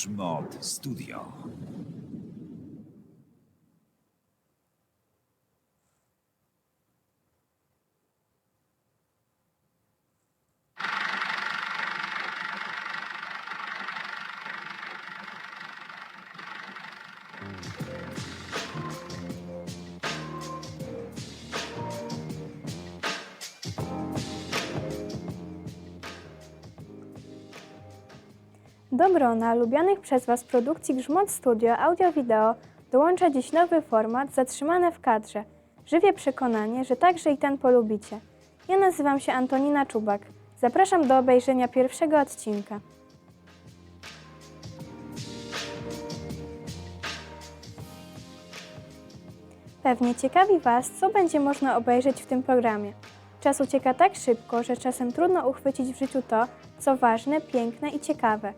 Szmot Studio. Do grona lubianych przez Was produkcji Grzmot Studio Audio-Wideo dołącza dziś nowy format Zatrzymane w kadrze. Żywie przekonanie, że także i ten polubicie. Ja nazywam się Antonina Czubak. Zapraszam do obejrzenia pierwszego odcinka. Pewnie ciekawi Was, co będzie można obejrzeć w tym programie. Czas ucieka tak szybko, że czasem trudno uchwycić w życiu to, co ważne, piękne i ciekawe.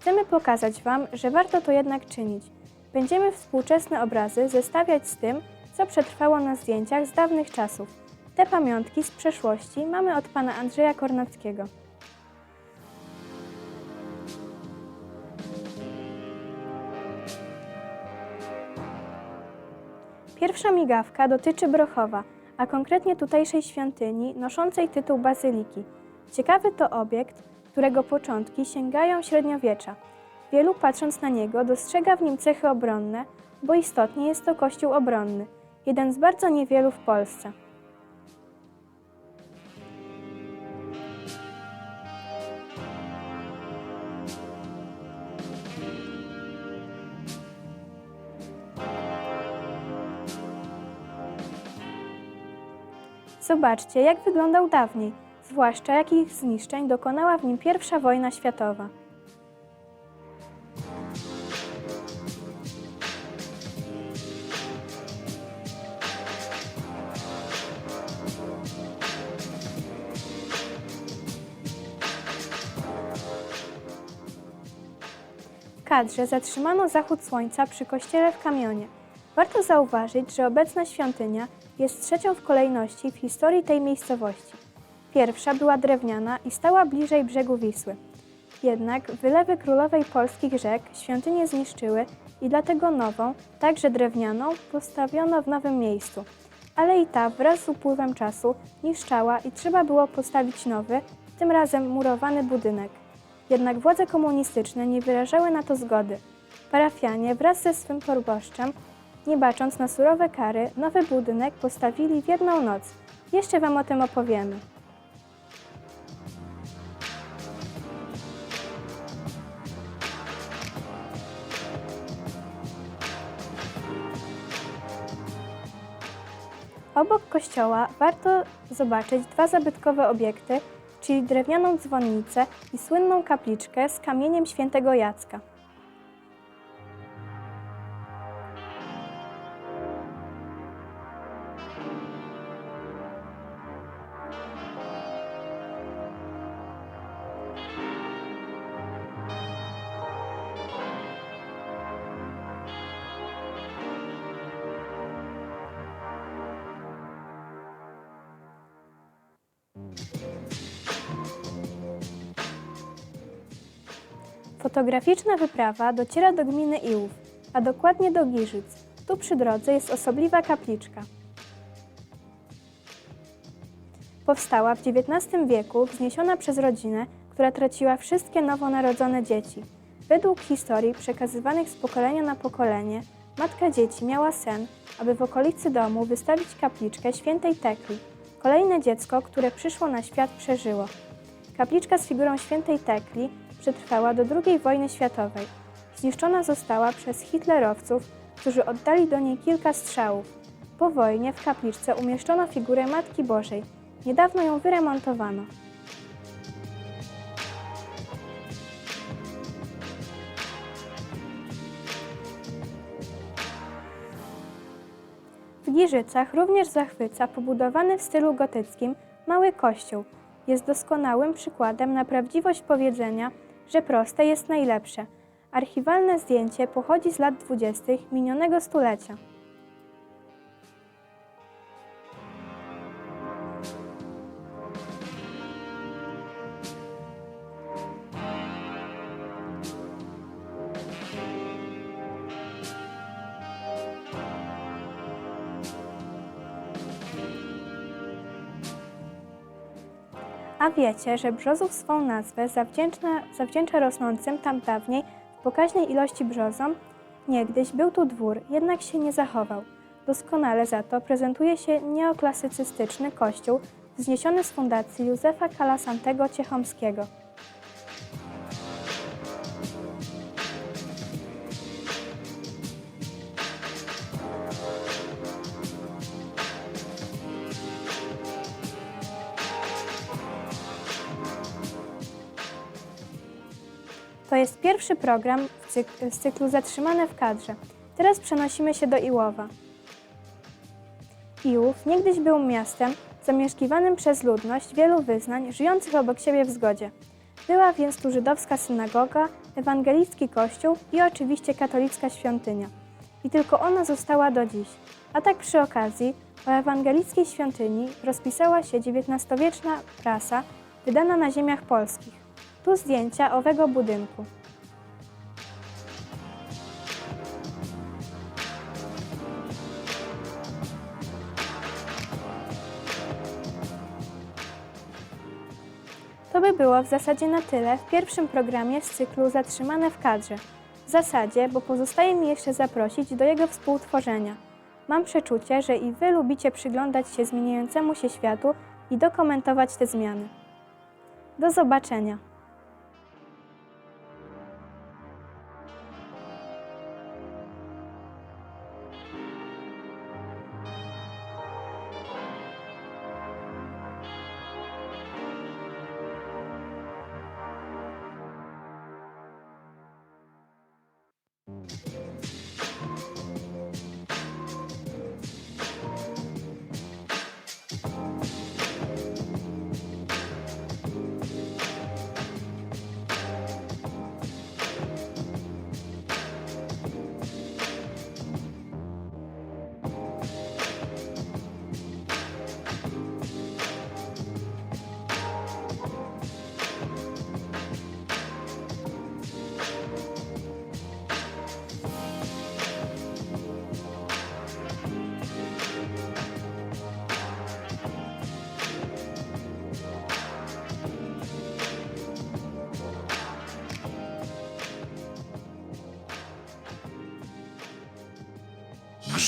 Chcemy pokazać Wam, że warto to jednak czynić. Będziemy współczesne obrazy zestawiać z tym, co przetrwało na zdjęciach z dawnych czasów. Te pamiątki z przeszłości mamy od pana Andrzeja Kornackiego. Pierwsza migawka dotyczy Brochowa, a konkretnie tutejszej świątyni noszącej tytuł Bazyliki. Ciekawy to obiekt, którego początki sięgają średniowiecza. Wielu patrząc na niego dostrzega w nim cechy obronne, bo istotnie jest to kościół obronny, jeden z bardzo niewielu w Polsce. Zobaczcie, jak wyglądał dawniej, zwłaszcza jakich zniszczeń dokonała w nim I wojna światowa. Kadrze zatrzymano zachód słońca przy kościele w Kamionie. Warto zauważyć, że obecna świątynia jest trzecią w kolejności w historii tej miejscowości. Pierwsza była drewniana i stała bliżej brzegu Wisły. Jednak wylewy królowej polskich rzek świątynię zniszczyły i dlatego nową, także drewnianą, postawiono w nowym miejscu. Ale i ta wraz z upływem czasu niszczała i trzeba było postawić nowy, tym razem murowany budynek. Jednak władze komunistyczne nie wyrażały na to zgody. Parafianie wraz ze swym proboszczem, nie bacząc na surowe kary, nowy budynek postawili w jedną noc. Jeszcze Wam o tym opowiemy. Obok kościoła warto zobaczyć dwa zabytkowe obiekty, czyli drewnianą dzwonnicę i słynną kapliczkę z kamieniem świętego Jacka. Fotograficzna wyprawa dociera do gminy Iłów, a dokładnie do Giżyc. Tu przy drodze jest osobliwa kapliczka. Powstała w XIX wieku, wzniesiona przez rodzinę, która traciła wszystkie nowonarodzone dzieci. Według historii przekazywanych z pokolenia na pokolenie, matka dzieci miała sen, aby w okolicy domu wystawić kapliczkę świętej Tekli. Kolejne dziecko, które przyszło na świat, przeżyło. Kapliczka z figurą świętej Tekli przetrwała do II wojny światowej. Zniszczona została przez hitlerowców, którzy oddali do niej kilka strzałów. Po wojnie w kapliczce umieszczono figurę Matki Bożej. Niedawno ją wyremontowano. W Giżycach również zachwyca pobudowany w stylu gotyckim mały kościół. Jest doskonałym przykładem na prawdziwość powiedzenia, że proste jest najlepsze. Archiwalne zdjęcie pochodzi z lat dwudziestych minionego stulecia. A wiecie, że Brzozów swą nazwę zawdzięcza, zawdzięcza rosnącym tam dawniej w pokaźnej ilości brzozom? Niegdyś był tu dwór, jednak się nie zachował. Doskonale za to prezentuje się neoklasycystyczny kościół wzniesiony z fundacji Józefa Kalasantego Ciechomskiego. To jest pierwszy program z cyklu Zatrzymane w kadrze. Teraz przenosimy się do Iłowa. Iłów niegdyś był miastem zamieszkiwanym przez ludność wielu wyznań, żyjących obok siebie w zgodzie. Była więc tu żydowska synagoga, ewangelicki kościół i oczywiście katolicka świątynia. I tylko ona została do dziś. A tak przy okazji, o ewangelickiej świątyni rozpisała się XIX-wieczna prasa wydana na ziemiach polskich. Tu zdjęcia owego budynku. To by było w zasadzie na tyle w pierwszym programie z cyklu Zatrzymane w kadrze. W zasadzie, bo pozostaje mi jeszcze zaprosić do jego współtworzenia. Mam przeczucie, że i Wy lubicie przyglądać się zmieniającemu się światu i dokumentować te zmiany. Do zobaczenia.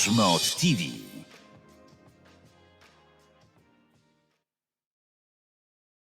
Grzmot TV.